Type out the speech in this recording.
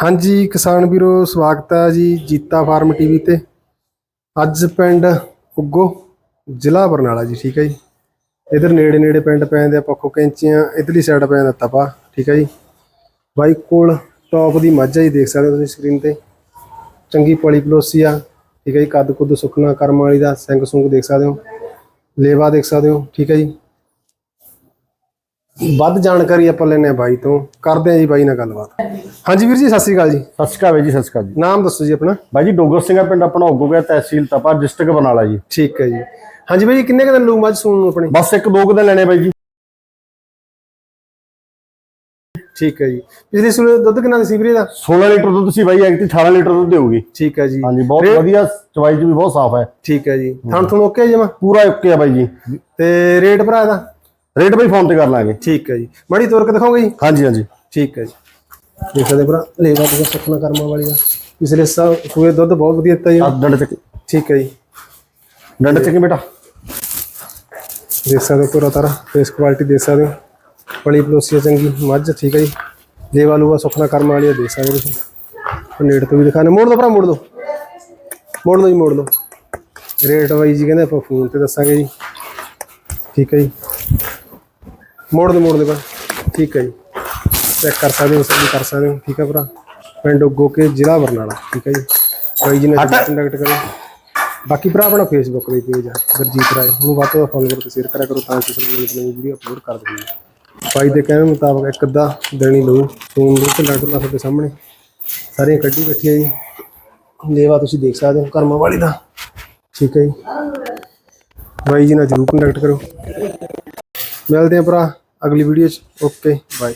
ਹਾਂਜੀ, ਕਿਸਾਨ ਵੀਰੋ, ਸਵਾਗਤ ਹੈ ਜੀ ਜੀਤਾ ਫਾਰਮ ਟੀਵੀ ਤੇ। ਅੱਜ ਪਿੰਡ ਉੱਗੋ, ਜ਼ਿਲ੍ਹਾ ਬਰਨਾਲਾ ਜੀ, ਠੀਕ ਹੈ ਜੀ। ਇਧਰ ਨੇੜੇ ਨੇੜੇ ਪਿੰਡ ਪੈਂਦੇ ਆ, ਪੱਖੋ ਕੈਂਚੀਆਂ, ਇਧਰਲੀ ਸਾਈਡ ਪੈਂਦਾ ਤਪਾ, ਠੀਕ ਹੈ ਜੀ। ਬਾਈ ਕੋਲ ਟੌਪ ਦੀ ਮੱਝ ਹੈ ਜੀ, ਦੇਖ ਸਕਦੇ ਹੋ ਤੁਸੀਂ ਸਕਰੀਨ ਤੇ। ਚੰਗੀ ਪਲੀ ਪਲੋਸੀ ਆ, ਠੀਕ ਹੈ ਜੀ। ਕੱਦ ਕੁੱਦ ਸੁੱਕਣਾ ਕਰਮ ਵਾਲੀ ਦਾ ਸਿੰਘ ਸੁੰਗ ਦੇਖ ਸਕਦੇ ਹੋ। ਲੇਵਾ ਦੇਖ ਸਕਦੇ ਹੋ, ਠੀਕ ਹੈ ਜੀ। ਵੱਧ ਜਾਣਕਾਰੀ ਆਪਾਂ ਲੈਣੇ ਆ ਬਾਈ ਤੋਂ। ਕਰਦੇ ਆ ਜੀ ਬਾਈ ਨਾਲ ਗੱਲਬਾਤ। ਹਾਂਜੀ ਵੀਰ ਜੀ ਸਤਿ ਸ਼੍ਰੀ ਅਕਾਲ ਜੀ। ਸਤਿ ਸ਼੍ਰੀ ਅਕਾਲ ਬਾਈ ਜੀ ਸਤਿ ਸ਼੍ਰੀ ਅਕਾਲ ਜੀ। ਨਾਮ ਦੱਸੋ ਜੀ ਆਪਣਾ। ਬਾਈ ਜੀ ਡੋਗਰ ਸਿੰਘਾ ਪਿੰਡ ਆਪਣਾ ਉੱਗੋ ਗਿਆ ਤਹਿਸੀਲ ਤਪਾ ਡਿਸਟ੍ਰਿਕਟ ਬਰਨਾਲਾ ਜੀ। ਠੀਕ ਹੈ ਜੀ। ਹਾਂਜੀ ਬਾਈ ਜੀ, ਕਿੰਨੇ ਕੁ ਦਿਨ ਲਊ ਮੱਝ ਸੂਣ ਨੂੰ ਆਪਣੀ? ਬਸ ਇੱਕ ਦੋ ਕੁ ਦਿਨ ਲੈਣੇ ਬਾਈ ਜੀ। ਠੀਕ ਹੈ ਜੀ। ਪਿਛਲੇ ਸੂਲੇ ਦੁੱਧ ਕਿੰਨਾ ਸੀ ਵੀਰੇ ਦਾ 16 ਲੀਟਰ ਦੁੱਧ ਸੀ ਬਾਈ ਐਕਟੀ 18 ਲੀਟਰ ਦੁੱਧ ਦੇਊਗੀ। ਠੀਕ ਹੈ ਜੀ। ਹਾਂਜੀ ਬਹੁਤ ਵਧੀਆ ਚਵਾਈ ਚ ਵੀ ਬਹੁਤ ਸਾਫ਼ ਹੈ। ਠੀਕ ਹੈ ਜੀ। ਥਣ ਥਣ ਓਕੇ ਜਮਾ? ਪੂਰਾ ਓਕੇ ਆ ਬਾਈ ਜੀ। ਤੇ ਰੇਟ ਭਰਾ ਦਾ ਰੇਟ ਬਾਈ ਫੋਨ ਤੇ ਕਰ ਲਾਂਗੇ। ਠੀਕ ਹੈ ਜੀ। ਮਾੜੀ ਤੋਰ ਕੇ ਦਿਖਾਓਗੇ ਜੀ? ਹਾਂਜੀ ਹਾਂਜੀ। ਠੀਕ ਹੈ ਜੀ। ਦੇਖ ਸਕਦੇ ਭਰਾ ਲੇਵਾ ਦੀ ਸੁਖਣਾ ਕਰਮਾ ਵਾਲੀ ਦਾ ਪਿਛਲੇ ਸਾਲ ਸੂਏ ਦੁੱਧ ਬਹੁਤ ਵਧੀਆ ਦਿੱਤਾ ਜੀ। ਡੰਡ ਚੱਕ। ਠੀਕ ਹੈ ਜੀ। ਡੰਡ ਚੱਕੀ ਬੇਟਾ। ਦੇਖ ਸਕਦੇ ਪੂਰਾ ਤਾਰਾ ਫੇਸ ਕੁਆਲਿਟੀ ਦੇਖ ਸਕਦੇ ਹੋ। ਪਲੀ ਪਲੋਸੀਆ ਚੰਗੀ ਮੱਝ ਠੀਕ ਹੈ ਜੀ। ਲੇਵਾ ਲੂਆ ਸੁਖਣਾ ਕਰਮਾ ਵਾਲੀ ਦਾ ਦੇਖ ਸਕਦੇ ਹੋ ਤੁਸੀਂ। ਨੇੜ ਤੋਂ ਵੀ ਦਿਖਾਣੇ ਮੋੜ ਦੋ ਭਰਾ ਮੋੜ ਦੋ। ਮੋੜ ਦੋ ਜੀ ਮੋੜ ਦੋ। ਰੇਟ ਵਾਈ ਜੀ ਕਹਿੰਦੇ ਆਪਾਂ ਫੋਨ ਤੇ ਦੱਸਾਂਗੇ ਜੀ। ਠੀਕ ਹੈ ਜੀ। ਮੋੜ ਦੋ ਮੋੜ ਦੇ ਭਰਾ। ਠੀਕ ਹੈ ਜੀ। ਚੈੱਕ ਕਰ ਸਕਦੇ ਹੋ ਸਭ ਕਰ ਸਕਦੇ ਹੋ। ਠੀਕ ਹੈ ਭਰਾ। ਪਿੰਡ ਉੱਗੋ ਕੇ ਜ਼ਿਲ੍ਹਾ ਬਰਨਾਲਾ। ਠੀਕ ਹੈ ਜੀ। ਬਾਈ ਜੀ ਨਾਲ ਕੰਟੈਕਟ ਕਰੋ। ਬਾਕੀ ਭਰਾ ਆਪਣਾ ਫੇਸਬੁੱਕ ਦੇ ਪੇਜ ਆ ਗੁਰਜੀਤ ਰਾਏ। ਉਹਨੂੰ ਵੱਧ ਤੋਂ ਫੋਲੋ ਕਰੋ ਤੇ ਸ਼ੇਅਰ ਕਰਿਆ ਕਰੋ ਤਾਂ ਕਿ ਤੁਹਾਨੂੰ ਨਵੀਂ ਵੀਡੀਓ ਅਪਲੋਡ ਕਰ ਦਿੰਦੇ ਬਾਈ ਦੇ ਕਹਿਣ ਮੁਤਾਬਕ ਇੱਕ ਅੱਧਾ ਦੇਣੀ ਲਊ। ਸੂਨ ਦੇ ਤੇ ਡਾਕਟਰ ਤੁਹਾਡੇ ਸਾਹਮਣੇ। ਸਾਰੀਆਂ ਕੱਢੀ ਬੈਠੀਆਂ ਜੀ। ਲੇਵਾ ਤੁਸੀਂ ਦੇਖ ਸਕਦੇ ਹੋ ਕਰਮਾ ਵਾਲੀ ਦਾ। ਠੀਕ ਹੈ ਜੀ। ਬਾਈ ਜੀ ਨਾਲ ਜਰੂਰ ਕੰਟੈਕਟ ਕਰੋ। ਮਿਲਦੇ ਹਾਂ ਭਰਾ। ਅਗਲੀ ਵੀਡੀਓ 'ਚ। Okay bye